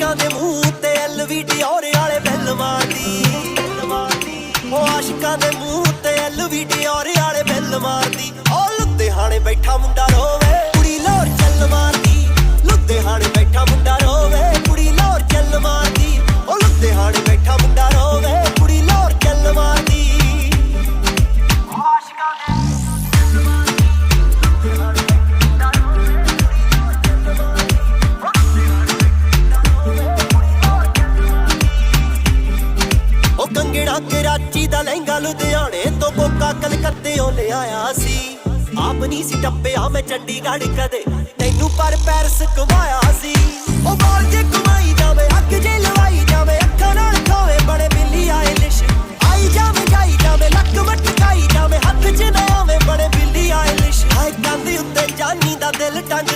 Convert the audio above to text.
ਆਸ਼ਿਕਾਂ ਦੇ ਮੂੰਹ ਤੇ ਐਲਵੀ ਔਰੇ ਵਾਲੇ ਬਹਿਲਵਾਨੀ ਮਾਰਦੀ ਉਹ ਆਸ਼ਿਕਾਂ ਦੇ ਮੂੰਹ ਤੇ ਐਲਵੀ ਡਿਓਰ ਕੰਗਣਾ ਕਰਾਚੀ ਦਾ ਲਹਿੰਗਾ ਲੁਧਿਆਣੇ ਤੋਂ ਕੋਕਾ ਕਲਕੱਤੇੋਂ ਲਿਆਇਆ ਸੀ। ਆਪ ਨਹੀਂ ਸੀ ਟੱਪਿਆ, ਮੈਂ ਚੰਡੀਗੜ੍ਹ ਕਦੇ। ਤੈਨੂੰ ਪਰ ਪੈਰਸ ਘੁਮਾਇਆ ਸੀ। ਉਹ ਬਾਲ ਜੇ ਘੁਮਾਈ ਜਾਵੇ, ਅੱਗ ਜੇ ਲਵਾਈ ਜਾਵੇ, ਅੱਖਾਂ ਨਾਲ ਖੋਵੇ ਬੜੇ ਬਿੱਲੀ ਆਇਲਿਸ਼ ਆਈ ਜਾਵੇ, ਜਾਈ ਜਾਵੇ, ਲੱਕ ਮਟਕਾਈ ਜਾਵੇ, ਹੱਥ 'ਚ ਨਾ ਆਵੇ, ਬੜੇ ਬਿੱਲੀ ਆਇਲਿਸ਼ ਹਾਏ, ਕੰਧ ਉੱਤੇ ਜਾਨੀ ਦਾ ਦਿਲ, ਟੰਗ